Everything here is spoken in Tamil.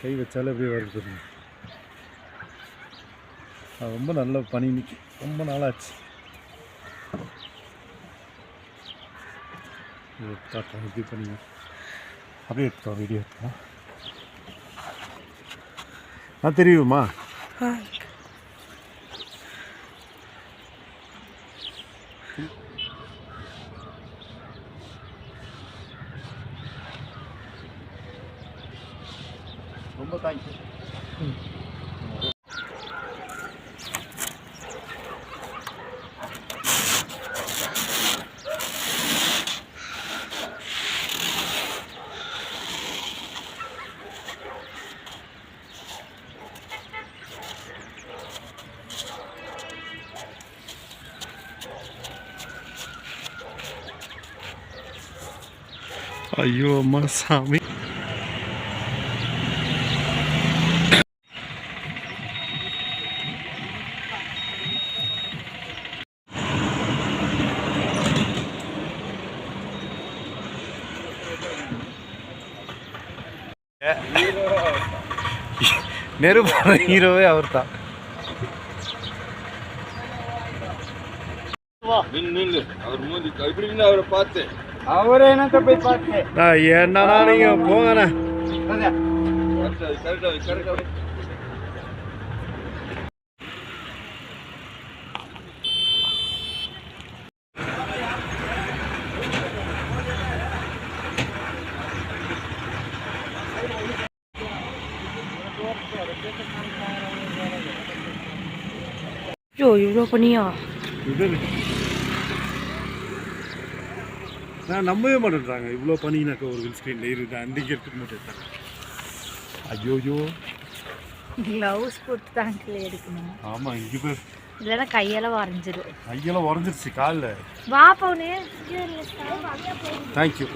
கை வச்சாலே அப்படியே வருது பாருங்க. அது ரொம்ப நல்ல பனி நிற்கும் ரொம்ப நாளாச்சு. இது காட்டுறேன் பண்ணி அப்படியே எடுத்துக்கோ வீடியோ எடுத்துக்கோ நான் தெரியுமா? ரொம்ப தேங்க்ஸ் ஐயோ அம்மா சாமி. நெருப்பு ஹீரோவே அவர் தான் அவர் மூஞ்சி இப்படி நின்று அவரை பார்த்து. அவரே என்னத்த போய் பார்த்து? என்னன்னா நீங்க போங்கண்ணே. ஐயோ இவ்வளோ பண்ணியா நான் நம்பவே மாட்டேன்றாங்க. இவ்வளோ பண்ணினாக்க ஒரு வில் ஸ்க்ரீனில் இருக்குது அன்றைக்கி மட்டும் எடுத்தாங்க ஐயோயோ. க்ளவுஸ் போட்டு தான் எடுக்கணும். ஆமாம் இங்கே பேர். இல்லைன்னா கையெல்லாம் வரைஞ்சிரும். கையெல்லாம் உடஞ்சிருச்சு காலில். வா பவுனு. தேங்க்யூ